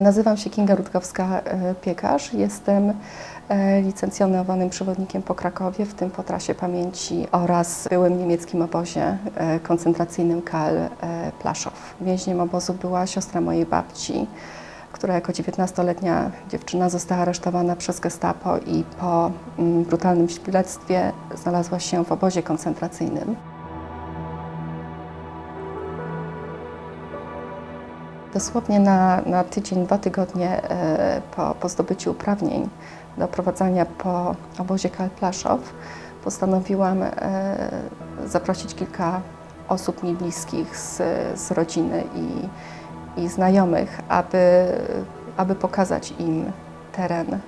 Nazywam się Kinga Rutkowska-Piekarz. Jestem e, licencjonowanym przewodnikiem po Krakowie, w tym po trasie pamięci oraz byłym niemieckim obozie e, koncentracyjnym KL e, Plaszow. Więźniem obozu była siostra mojej babci, która jako 19-letnia dziewczyna została aresztowana przez gestapo i po mm, brutalnym śledztwie znalazła się w obozie koncentracyjnym. Dosłownie na, na tydzień, dwa tygodnie e, po, po zdobyciu uprawnień do prowadzenia po obozie Kal Plaszow postanowiłam e, zaprosić kilka osób mi bliskich z, z rodziny i, i znajomych, aby, aby pokazać im teren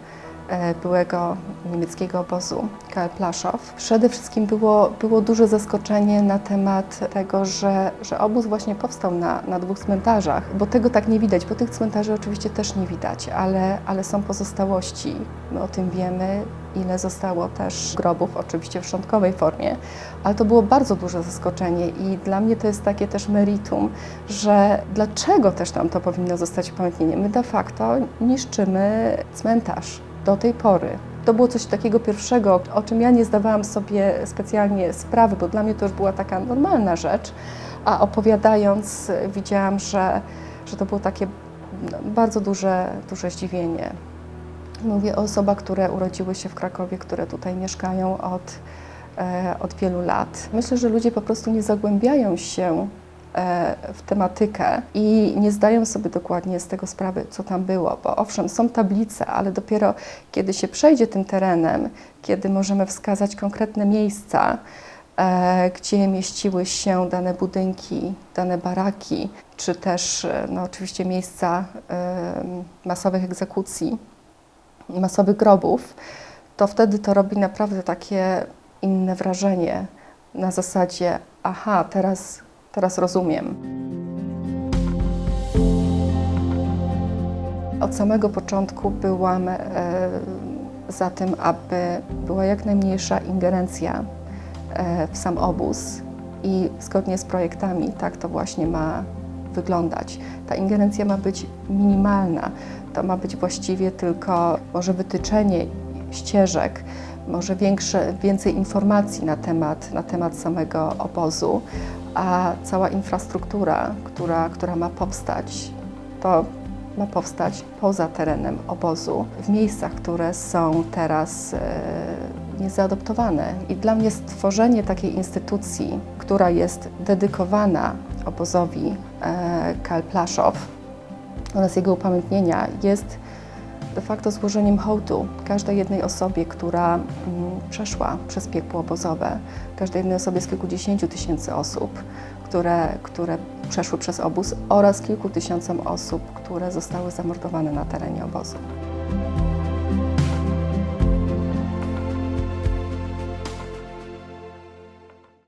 byłego niemieckiego obozu Kal Plaszow. Przede wszystkim było, było duże zaskoczenie na temat tego, że, że obóz właśnie powstał na, na dwóch cmentarzach, bo tego tak nie widać, bo tych cmentarzy oczywiście też nie widać, ale, ale są pozostałości. My o tym wiemy, ile zostało też grobów, oczywiście w szczątkowej formie, ale to było bardzo duże zaskoczenie i dla mnie to jest takie też meritum, że dlaczego też tam to powinno zostać upamiętnienie? My de facto niszczymy cmentarz do tej pory. To było coś takiego pierwszego, o czym ja nie zdawałam sobie specjalnie sprawy, bo dla mnie to już była taka normalna rzecz, a opowiadając widziałam, że, że to było takie no, bardzo duże, duże zdziwienie. Mówię o osobach, które urodziły się w Krakowie, które tutaj mieszkają od, e, od wielu lat. Myślę, że ludzie po prostu nie zagłębiają się w tematykę i nie zdają sobie dokładnie z tego sprawy, co tam było, bo owszem, są tablice, ale dopiero kiedy się przejdzie tym terenem, kiedy możemy wskazać konkretne miejsca, e, gdzie mieściły się dane budynki, dane baraki, czy też e, no, oczywiście miejsca e, masowych egzekucji, masowych grobów, to wtedy to robi naprawdę takie inne wrażenie na zasadzie, aha, teraz, teraz rozumiem. Od samego początku byłam e, za tym, aby była jak najmniejsza ingerencja e, w sam obóz i zgodnie z projektami tak to właśnie ma wyglądać. Ta ingerencja ma być minimalna. To ma być właściwie tylko może wytyczenie ścieżek, może większe, więcej informacji na temat, na temat samego obozu, a cała infrastruktura, która, która ma powstać, to ma powstać poza terenem obozu, w miejscach, które są teraz e, niezaadoptowane. I dla mnie stworzenie takiej instytucji, która jest dedykowana obozowi e, Kal Plaszow oraz jego upamiętnienia jest de facto złożeniem hołdu każdej jednej osobie, która mm, przeszła przez piekło obozowe, każdej jednej osobie z kilkudziesięciu tysięcy osób, które, które przeszły przez obóz oraz kilku tysiącom osób, które zostały zamordowane na terenie obozu.